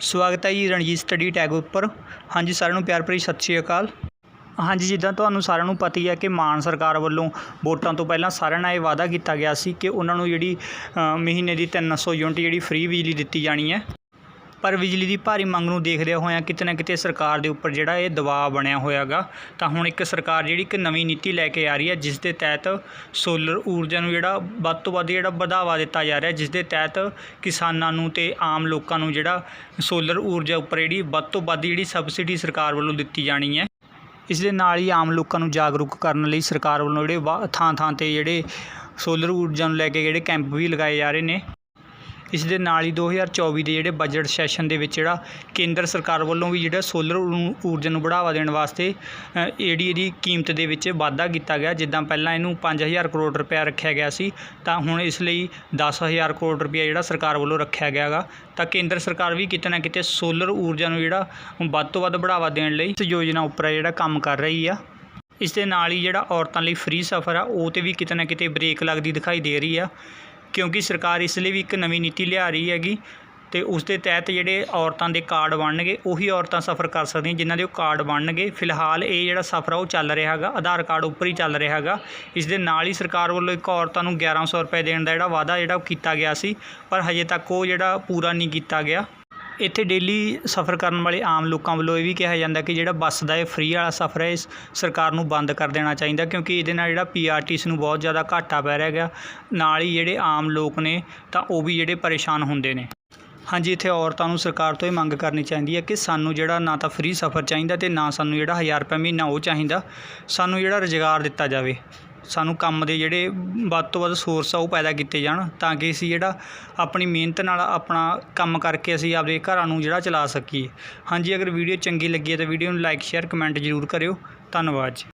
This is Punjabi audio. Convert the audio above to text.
ਸਵਾਗਤ ਹੈ ਜੀ ਰਣਜੀਤ ਸਟੱਡੀ ਟੈਗ ਉੱਪਰ। ਹਾਂਜੀ, ਸਾਰਿਆਂ ਨੂੰ ਪਿਆਰ ਭਰੀ ਸਤਿ ਸ਼੍ਰੀ ਅਕਾਲ। ਹਾਂਜੀ, ਜਿੱਦਾਂ ਤੁਹਾਨੂੰ ਸਾਰਿਆਂ ਨੂੰ ਪਤਾ ਹੀ ਹੈ ਕਿ ਮਾਨ ਸਰਕਾਰ ਵੱਲੋਂ ਵੋਟਾਂ ਤੋਂ ਪਹਿਲਾਂ ਸਾਰਿਆਂ ਨਾਲ ਇਹ ਵਾਅਦਾ ਕੀਤਾ ਗਿਆ ਸੀ ਕਿ ਉਹਨਾਂ ਨੂੰ ਜਿਹੜੀ ਮਹੀਨੇ ਦੀ 300 ਯੂਨਿਟ ਜਿਹੜੀ ਫ੍ਰੀ ਬਿਜਲੀ ਦਿੱਤੀ ਜਾਣੀ ਹੈ ਪਰ ਬਿਜਲੀ ਦੀ ਭਾਰੀ ਮੰਗ ਨੂੰ ਦੇਖਦਿਆਂ ਹੋਇਆਂ ਕਿਤੇ ਨਾ ਕਿਤੇ ਸਰਕਾਰ ਦੇ ਉੱਪਰ ਜਿਹੜਾ ਇਹ ਦਬਾਅ ਬਣਿਆ ਹੋਇਆਗਾ, ਤਾਂ ਹੁਣ ਇੱਕ ਸਰਕਾਰ ਜਿਹੜੀ ਇੱਕ ਨਵੀਂ ਨੀਤੀ ਲੈ ਕੇ ਆ ਰਹੀ ਹੈ, ਜਿਸ ਦੇ ਤਹਿਤ ਸੋਲਰ ਊਰਜਾ ਨੂੰ ਜਿਹੜਾ ਵੱਧ ਤੋਂ ਵੱਧ ਜਿਹੜਾ ਵਧਾਵਾ ਦਿੱਤਾ ਜਾ ਰਿਹਾ, ਜਿਸ ਦੇ ਤਹਿਤ ਕਿਸਾਨਾਂ ਨੂੰ ਤੇ ਆਮ ਲੋਕਾਂ ਨੂੰ ਜਿਹੜਾ ਸੋਲਰ ਊਰਜਾ ਉੱਪਰ ਜਿਹੜੀ ਵੱਧ ਤੋਂ ਵੱਧ ਜਿਹੜੀ ਸਬਸਿਡੀ ਸਰਕਾਰ ਵੱਲੋਂ ਦਿੱਤੀ ਜਾਣੀ ਹੈ। ਇਸ ਦੇ ਨਾਲ ਹੀ ਆਮ ਲੋਕਾਂ ਨੂੰ ਜਾਗਰੂਕ ਕਰਨ ਲਈ ਸਰਕਾਰ ਵੱਲੋਂ ਜਿਹੜੇ ਵਾ- ਥਾਂ ਥਾਂ ਤੇ ਜਿਹੜੇ ਸੋਲਰ ਊਰਜਾ ਨੂੰ ਲੈ ਕੇ ਜਿਹੜੇ ਕੈਂਪ ਵੀ ਲਗਾਏ ਜਾ ਰਹੇ ਨੇ। ਇਸ ਦੇ ਨਾਲ ਹੀ 2024 ਦੇ ਜਿਹੜੇ ਬਜਟ ਸੈਸ਼ਨ ਦੇ ਵਿੱਚ ਜਿਹੜਾ ਕੇਂਦਰ ਸਰਕਾਰ ਵੱਲੋਂ ਵੀ ਜਿਹੜਾ ਸੋਲਰ ਊ- ਊਰਜਾ ਨੂੰ ਬੜਾਵਾ ਦੇਣ ਵਾਸਤੇ ਅ, ਇਹਦੀ ਕੀਮਤ ਦੇ ਵਿੱਚ ਵਾਧਾ ਕੀਤਾ ਗਿਆ। ਜਿੱਦਾਂ ਪਹਿਲਾਂ ਇਹਨੂੰ 5000 ਕਰੋੜ ਰੁਪਇਆ ਰੱਖਿਆ ਗਿਆ ਸੀ ਤਾਂ ਹੁਣ ਇਸ ਲਈ 10000 ਕਰੋੜ ਰੁਪਇਆ ਜਿਹੜਾ ਸਰਕਾਰ ਵੱਲੋਂ ਰੱਖਿਆ ਗਿਆਗਾ ਤਾਂ ਕੇਂਦਰ ਸਰਕਾਰ ਵੀ ਕਿਤੇ ਨਾ ਕਿਤੇ ਸੋਲਰ ਊਰਜਾ ਨੂੰ ਜਿਹੜਾ ਵੱਧ ਤੋਂ ਵੱਧ ਬੜਾਵਾ ਦੇਣ ਲਈ ਇਸ ਯੋਜਨਾ ਉੱਪਰ ਜਿਹੜਾ ਕੰਮ ਕਰ ਰਹੀ ਆ। ਇਸ ਦੇ ਨਾਲ ਹੀ ਜਿਹੜਾ ਔਰਤਾਂ ਲਈ ਫ੍ਰੀ ਸਫ਼ਰ ਆ ਉਹ ਤੇ ਵੀ ਕਿਤੇ ਨਾ ਕਿਤੇ ਬ੍ਰੇਕ ਲੱਗਦੀ ਦਿਖਾਈ ਦੇ ਰਹੀ ਆ। ਕਿਉਂਕਿ ਸਰਕਾਰ ਇਸ ਲਈ ਵੀ ਇੱਕ ਨਵੀਂ ਨੀਤੀ ਲਿਆ ਰਹੀ ਹੈਗੀ ਅਤੇ ਉਸ ਦੇ ਤਹਿਤ ਜਿਹੜੇ ਔਰਤਾਂ ਦੇ ਕਾਰਡ ਬਣਨਗੇ, ਉਹੀ ਔਰਤਾਂ ਸਫ਼ਰ ਕਰ ਸਕਦੀਆਂ ਜਿਨ੍ਹਾਂ ਦੇ ਉਹ ਕਾਰਡ ਬਣਨਗੇ। ਫਿਲਹਾਲ ਇਹ ਜਿਹੜਾ ਸਫ਼ਰ ਆ, ਉਹ ਚੱਲ ਰਿਹਾ ਹੈਗਾ, ਆਧਾਰ ਕਾਰਡ ਉੱਪਰ ਹੀ ਚੱਲ ਰਿਹਾ ਹੈਗਾ। ਇਸ ਦੇ ਨਾਲ ਹੀ ਸਰਕਾਰ ਵੱਲੋਂ ਇੱਕ ਔਰਤਾਂ ਨੂੰ 1100 ਰੁਪਏ ਦੇਣ ਦਾ ਜਿਹੜਾ ਵਾਅਦਾ ਜਿਹੜਾ ਉਹ ਕੀਤਾ ਗਿਆ ਸੀ, ਪਰ ਹਜੇ ਤੱਕ ਉਹ ਜਿਹੜਾ ਪੂਰਾ ਨਹੀਂ ਕੀਤਾ ਗਿਆ। ਇੱਥੇ ਡੇਲੀ ਸਫ਼ਰ ਕਰਨ ਵਾਲੇ ਆਮ ਲੋਕਾਂ ਵੱਲੋਂ ਇਹ ਵੀ ਕਿਹਾ ਜਾਂਦਾ ਕਿ ਜਿਹੜਾ ਬੱਸ ਦਾ ਇਹ ਫ੍ਰੀ ਵਾਲਾ ਸਫ਼ਰ ਹੈ, ਇਸ ਸਰਕਾਰ ਨੂੰ ਬੰਦ ਕਰ ਦੇਣਾ ਚਾਹੀਦਾ ਕਿਉਂਕਿ ਇਹਦੇ ਨਾਲ ਜਿਹੜਾ ਪੀ ਆਰ ਟੀ ਸੀ ਨੂੰ ਬਹੁਤ ਜ਼ਿਆਦਾ ਘਾਟਾ ਪੈ ਰਿਹਾ ਹੈਗਾ। ਨਾਲ ਹੀ ਜਿਹੜੇ ਆਮ ਲੋਕ ਨੇ ਤਾਂ ਉਹ ਵੀ ਜਿਹੜੇ ਪਰੇਸ਼ਾਨ ਹੁੰਦੇ ਨੇ। ਹਾਂਜੀ, ਇੱਥੇ ਔਰਤਾਂ ਨੂੰ ਸਰਕਾਰ ਤੋਂ ਇਹ ਮੰਗ ਕਰਨੀ ਚਾਹੀਦੀ ਹੈ ਕਿ ਸਾਨੂੰ ਜਿਹੜਾ ਨਾ ਤਾਂ ਫ੍ਰੀ ਸਫ਼ਰ ਚਾਹੀਦਾ ਤੇ ਨਾ ਸਾਨੂੰ ਜਿਹੜਾ 1000 ਰੁਪਏ ਮਹੀਨਾ ਉਹ ਚਾਹੀਦਾ। ਸਾਨੂੰ ਜਿਹੜਾ ਰੁਜ਼ਗਾਰ ਦਿੱਤਾ ਜਾਵੇ। ਸਾਨੂੰ ਕੰਮ ਦੇ ਜਿਹੜੇ ਵੱਧ ਤੋਂ ਵੱਧ ਸੋਰਸ ਆ, ਉਹ ਪੈਦਾ ਕੀਤੇ ਜਾਣ ਤਾਂ ਕਿ ਅਸੀਂ ਜਿਹੜਾ ਆਪਣੀ ਮਿਹਨਤ ਨਾਲ ਆਪਣਾ ਕੰਮ ਕਰਕੇ ਅਸੀਂ ਆਪਦੇ ਘਰਾਂ ਨੂੰ ਜਿਹੜਾ ਚਲਾ ਸਕੀਏ। ਹਾਂਜੀ, ਅਗਰ ਵੀਡੀਓ ਚੰਗੀ ਲੱਗੀ ਹੈ ਤਾਂ ਵੀਡੀਓ ਨੂੰ ਲਾਈਕ ਸ਼ੇਅਰ ਕਮੈਂਟ ਜ਼ਰੂਰ ਕਰਿਓ। ਧੰਨਵਾਦ ਜੀ।